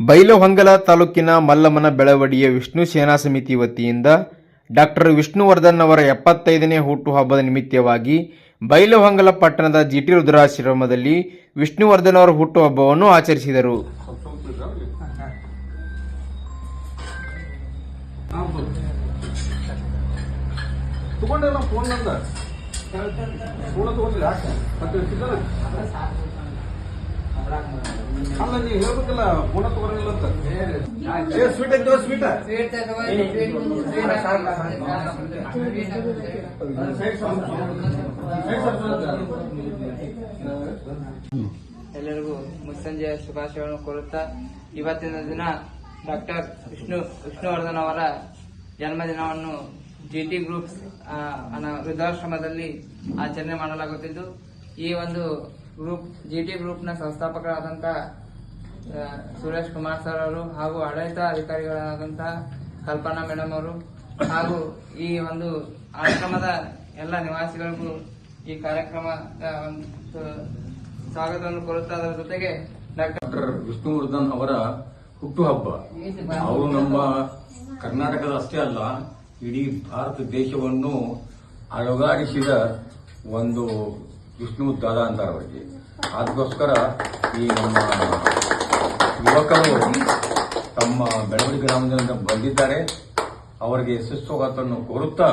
ಬೈಲಹೊಂಗಲ ತಾಲೂಕಿನ ಮಲ್ಲಮ್ಮನ ಬೆಳವಡಿಯ ವಿಷ್ಣು ಸೇನಾ ಸಮಿತಿ ವತಿಯಿಂದ ಡಾಕ್ಟರ್ ವಿಷ್ಣುವರ್ಧನ್ ಅವರ ಎಪ್ಪತ್ತೈದನೇ ಹುಟ್ಟುಹಬ್ಬದ ನಿಮಿತ್ತವಾಗಿ ಬೈಲಹೊಂಗಲ ಪಟ್ಟಣದ ಜಿಟಿ ರುದ್ರಾಶ್ರಮದಲ್ಲಿ ವಿಷ್ಣುವರ್ಧನ್ ಅವರ ಹುಟ್ಟುಹಬ್ಬವನ್ನು ಆಚರಿಸಿದರು. ಫೋನ್ ಅಲ್ಲ, ನೀವು ಹೇಳ್ಬೇಕಲ್ಲ ತಗೊಂಡಿಲ್ಲ ಅಂತ. ಸ್ವೀಟ್ ಐತೆ ಸ್ವೀಟ್ ಎಲ್ಲರಿಗೂ ಮುಸ್ಸಂಜೆಯ ಶುಭಾಶಯಗಳನ್ನು ಕೋರುತ್ತಾ, ಇವತ್ತಿನ ದಿನ ಡಾಕ್ಟರ್ ವಿಷ್ಣು ವಿಷ್ಣುವರ್ಧನ್ ಅವರ ಜನ್ಮದಿನವನ್ನು ಜಿ ಟಿ ಗ್ರೂಪ್ಸ್ ವೃದ್ಧಾಶ್ರಮದಲ್ಲಿ ಆಚರಣೆ ಮಾಡಲಾಗುತ್ತಿದ್ದು, ಈ ಒಂದು ಗ್ರೂಪ್, ಜಿ ಟಿ ಗ್ರೂಪ್ನ ಸಂಸ್ಥಾಪಕರಾದಂಥ ಸುರೇಶ್ ಕುಮಾರ್ ಸರ್ ಅವರು ಹಾಗೂ ಆಡಳಿತ ಅಧಿಕಾರಿಗಳಾದಂತಹ ಕಲ್ಪನಾ ಮೇಡಮ್ ಅವರು ಹಾಗೂ ಈ ಒಂದು ಆಶ್ರಮದ ಎಲ್ಲ ನಿವಾಸಿಗಳಿಗೂ ಈ ಕಾರ್ಯಕ್ರಮದ ಒಂದು ಸ್ವಾಗತವನ್ನು ಅದರ ಜೊತೆಗೆ ಡಾಕ್ಟರ್ ವಿಷ್ಣುವರ್ಧನ್ ಅವರ ಹುಟ್ಟುಹಬ್ಬ. ಅವರು ನಮ್ಮ ಕರ್ನಾಟಕದ ಅಷ್ಟೇ ಅಲ್ಲ, ಇಡೀ ಭಾರತ ದೇಶವನ್ನು ಅಳಗಾಡಿಸಿದ ಒಂದು ವಿಷ್ಣು ದಾದ ಅಂತಾರೆ ಅವರಿಗೆ. ಅದಕ್ಕೋಸ್ಕರ ಈ ನಮ್ಮ ಯುವಕರು ತಮ್ಮ ಬೆಳವಣಿಗೆ ಗ್ರಾಮದಿಂದ ಬಂದಿದ್ದಾರೆ. ಅವರಿಗೆ ಸುಸ್ವಾಗತವನ್ನು ಕೋರುತ್ತಾ